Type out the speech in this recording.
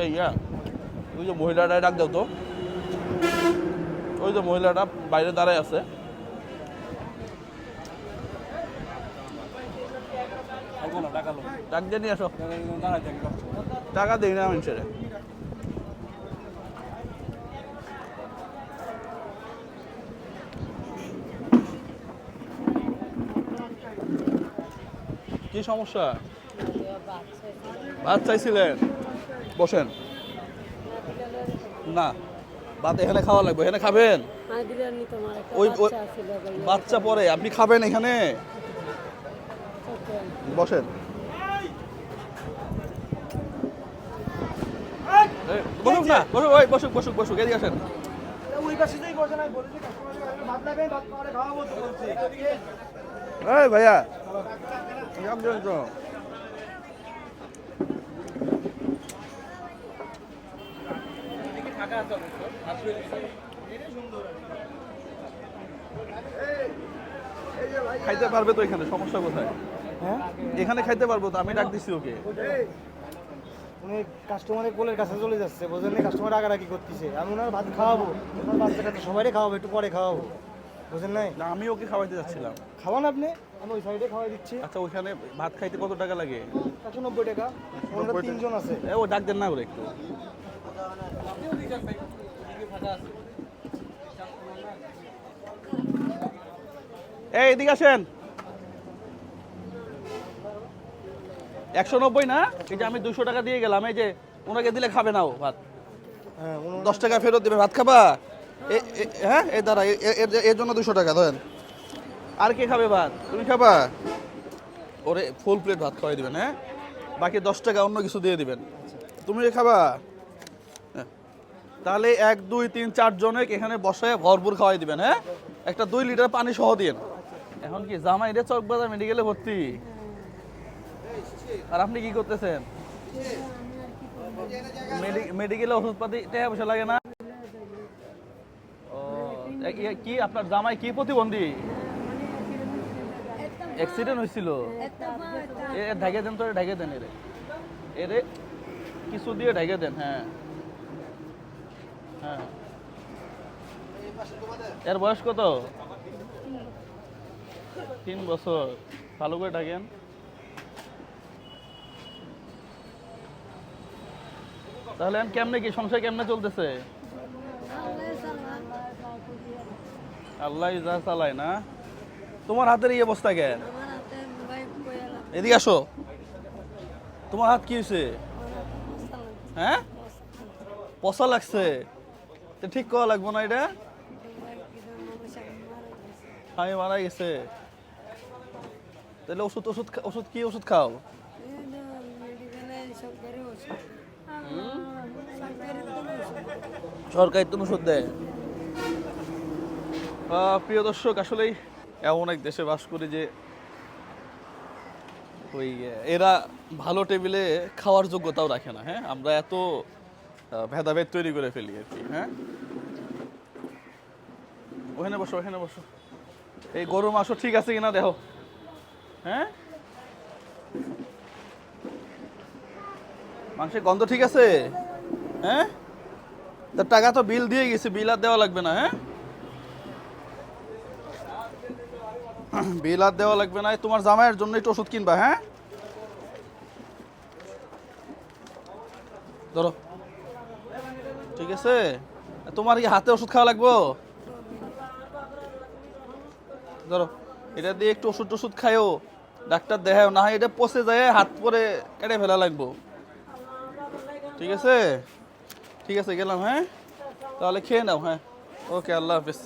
এই, ইয়া, ওই যে মহিলাটা ডাক দাও তো। ওই যে মহিলাটা বাইরে দাঁড়ায় আছে। ডাক দিয়ে নিয়ে টাকা দিই না মানুষের। কি সমস্যা? ভাত চাইছিলেন বসেন। না ভাত এখানে খাওয়া লাগবে। এখানে খাবেন? একটা ওই- বাচ্চা পরে আপনি খাবেন এখানে? বসেন। বসুক না বসুক ওই বসুক বসুক বসুক এদিকে আসেন। এই ভাইয়া একজন তো খাইতে পারবে তো এখানে সমস্যা কোথায়? হ্যাঁ? এখানে খাইতে পারব তো আমি ডাক দিছি ওকে। উনি কাস্টমারের কোলের কাছে চলে যাচ্ছে বোঝেন কাস্টমার আগারাকি করতেছে। আমি ওনার ভাত খাওয়াবো ওনার বাচ্চা কাচ্চা সবাই খাওয়াবো একটু পরে খাওয়াবো। বুঝেন নাই? না আমি ওকে খাওয়াইতে যাচ্ছিলাম। খাওয়ান আপনি আমি ওই সাইডে খাওয়াই দিচ্ছি। আচ্ছা ওইখানে ভাত খাইতে কত টাকা লাগে? একশো নব্বই টাকা ওনারা তিনজন আছে। ও ডাক দেন না করে একটু। এই এদিকে আসেন। একশো নব্বই না? এই যে আমি দুশো টাকা দিয়ে গেলাম এই যে ওনাকে দিলে খাবে না ও ভাত। হ্যাঁ দশ টাকা ফেরত দেবে ভাত খাবা? এ- হ্যাঁ এই দাঁড়া এ- এ- এর- জন্য দুশো টাকা ধরেন। আর কে খাবে ভাত? তুমি খাবা? ওরে ফুল প্লেট ভাত খাওয়াই দিবেন হ্যাঁ? বাকি দশ টাকা অন্য কিছু দিয়ে দিবেন। তুমি খাবা। তাহলে এক, দুই, তিন, চার জনে এখানে বসায় ভরপুর খাওয়াই দিবেন হ্যাঁ? একটা দুই লিটার পানি সহ দিন। এখন কি জামাই রে চকবাজার মেডিকেলে ভর্তি? আর আপনি কি করতেছেন? মেডিকেলে ওষুধপাতি টাকা পয়সা লাগে না? কি আপনার জামাই কি প্রতিবন্ধী? অ্যাক্সিডেন্ট হয়েছিল? এ ঢেকে দেন তো ঢেকে দেন এরে। এরে, কিছু দিয়ে ঢেকে দেন হ্যাঁ। হ্যাঁ। এর বয়স কত? তিন বছর। ভালো করে ঢাকেন তাহলে কেমনে কি? সংসার কেমনে চলতেছে? আল্লাহ যা চালায়, না? তোমার হাতের এই অবস্থা কেন? এদিকে আসো। তোমার হাত কি হয়েছে? হ্যাঁ? পচা লাগছে। তো ঠিক করা লাগবো না এটা? আমি মারা গেছে। তাহলে ওষুধ ওষুধ ওষুধ কি ওষুধ খাও? সরকারি কোনো ওষুধ দেয়। প্রিয় দর্শক, আসলেই এমন এক দেশে বাস করি যে ওই, এরা ভালো টেবিলে খাওয়ার যোগ্যতাও রাখে না হ্যাঁ? আমরা এত ভেদাভেদ তৈরি করে ফেলি আর কি হ্যাঁ? ওখানে বসো ওখানে বসো। এই গরু মাংস ঠিক আছে কিনা দেখো হ্যাঁ? মাংসের গন্ধ ঠিক আছে? হ্যাঁ? তা টাকা তো বিল দিয়ে গেছে, বিল আর দেওয়া লাগবে না হ্যাঁ? বিল আর দেওয়া লাগবে না তোমার জামাইয়ের জন্য একটু ওষুধ কিনবা হ্যাঁ? ধরো। ঠিক আছে? তোমার কি হাতে ওষুধ খাওয়া লাগবো? ধরো, এটা দিয়ে একটু ওষুধ টষুধ খাইও, ডাক্তার দেখাও না হয় এটা পচে যায়, হাত পরে কেটে ফেলা লাগবো। ঠিক আছে? ঠিক আছে, গেলাম হ্যাঁ? তাহলে খেয়ে নাও হ্যাঁ? ওকে, আল্লাহ হাফিজ।